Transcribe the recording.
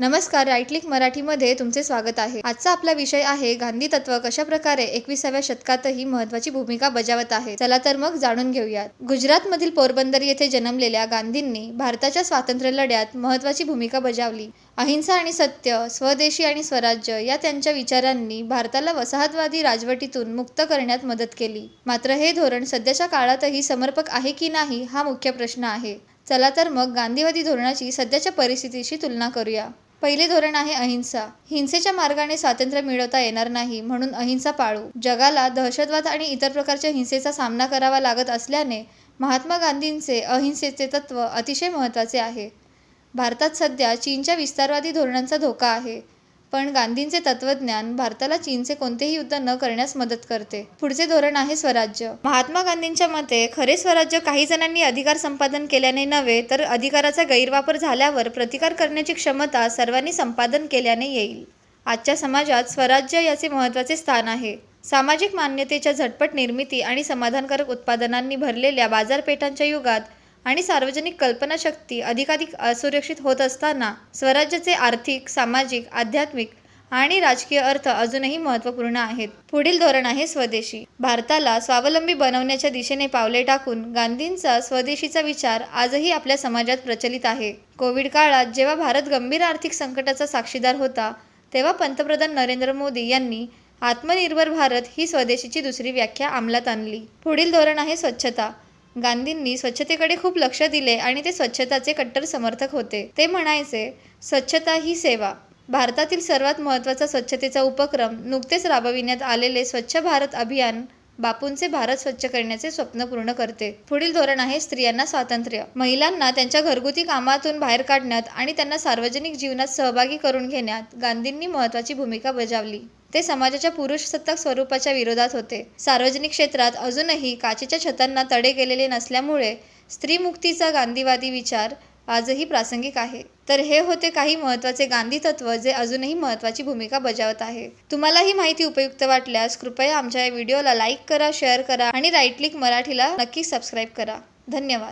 नमस्कार राईटलिक मराठीमध्ये तुमचे स्वागत आहे. आजचा आपला विषय आहे गांधी तत्व कशा प्रकारे एकविसाव्या शतकातही महत्वाची भूमिका बजावत आहे. चला तर मग जाणून घेऊयात. गुजरातमधील पोरबंदर येथे जन्मलेल्या गांधींनी भारताच्या स्वातंत्र्य लढ्यात महत्वाची भूमिका बजावली. अहिंसा आणि सत्य स्वदेशी आणि स्वराज्य या त्यांच्या विचारांनी भारताला वसाहतवादी राजवटीतून मुक्त करण्यात मदत केली. मात्र हे धोरण सध्याच्या काळातही समर्पक आहे की नाही हा मुख्य प्रश्न आहे. चला तर मग गांधीवादी धोरणाची सध्याच्या परिस्थितीशी तुलना करूया. पहिले धोरण आहे अहिंसा. हिंसेच्या मार्गाने स्वातंत्र्य मिळवता येणार नाही म्हणून अहिंसा पाळू. जगाला दहशतवाद आणि इतर प्रकारच्या हिंसेचा सामना करावा लागत असल्याने महात्मा गांधींचे अहिंसेचे तत्व अतिशय महत्त्वाचे आहे. भारतात सध्या चीनच्या विस्तारवादी धोरणांचा धोका आहे. पण गांधींचे तत्वज्ञान भारताला चीनचे कोणतेही युद्ध न करण्यास मदत करते. पुढचे धोरण आहे स्वराज्य. महात्मा गांधींच्या मते खरे स्वराज्य काही जणांनी अधिकार संपादन केल्याने नव्हे तर अधिकाराचा गैरवापर झाल्यावर प्रतिकार करण्याची क्षमता सर्वांनी संपादन केल्याने येईल. आजच्या समाजात स्वराज्य याचे महत्त्वाचे स्थान आहे. सामाजिक मान्यतेच्या झटपट निर्मिती आणि समाधानकारक उत्पादनांनी भरलेल्या बाजारपेठांच्या युगात आणि सार्वजनिक कल्पनाशक्ती अधिकाधिक असुरक्षित होत असताना स्वराज्याचे आर्थिक सामाजिक आध्यात्मिक आणि राजकीय अर्थ अजूनही महत्त्वपूर्ण आहेत. पुढील धोरण आहे स्वदेशी. भारताला स्वावलंबी बनवण्याच्या दिशेने पावले टाकून गांधींचा स्वदेशीचा विचार आजही आपल्या समाजात प्रचलित आहे. कोविड काळात जेव्हा भारत गंभीर आर्थिक संकटाचा साक्षीदार होता तेव्हा पंतप्रधान नरेंद्र मोदी यांनी आत्मनिर्भर भारत ही स्वदेशीची दुसरी व्याख्या अंमलात आणली. पुढील धोरण आहे स्वच्छता. गांधींनी स्वच्छतेकडे खूप लक्ष दिले आणि ते स्वच्छताचे कट्टर समर्थक होते. ते म्हणायचे स्वच्छता ही सेवा. भारतातील सर्वात महत्त्वाचा स्वच्छतेचा उपक्रम नुकतेच राबविण्यात आलेले स्वच्छ भारत अभियान बापूंचे भारत स्वच्छ करण्याचे स्वप्न पूर्ण करते. पुढील धोरण आहे स्त्रियांना स्वातंत्र्य. महिलांना त्यांच्या घरगुती कामातून बाहेर काढण्यात आणि त्यांना सार्वजनिक जीवनात सहभागी करून घेण्यात गांधींनी महत्त्वाची भूमिका बजावली. ते समाजाच्या पुरुषसत्ताक स्वरूपाच्या विरोधात होते. सार्वजनिक क्षेत्रात अजूनही काचेच्या छतांना तडे गेलेले नसल्यामुळे स्त्रीमुक्तीचा गांधीवादी विचार आजही प्रासंगिक आहे. तर हे होते काही महत्त्वाचे गांधी तत्व जे अजूनही महत्त्वाची भूमिका बजावत आहे. तुम्हाला ही माहिती उपयुक्त वाटल्यास कृपया आमच्या या व्हिडिओला लाईक करा शेअर करा आणि राईट क्लिक मराठीला नक्की सबस्क्राईब करा. धन्यवाद.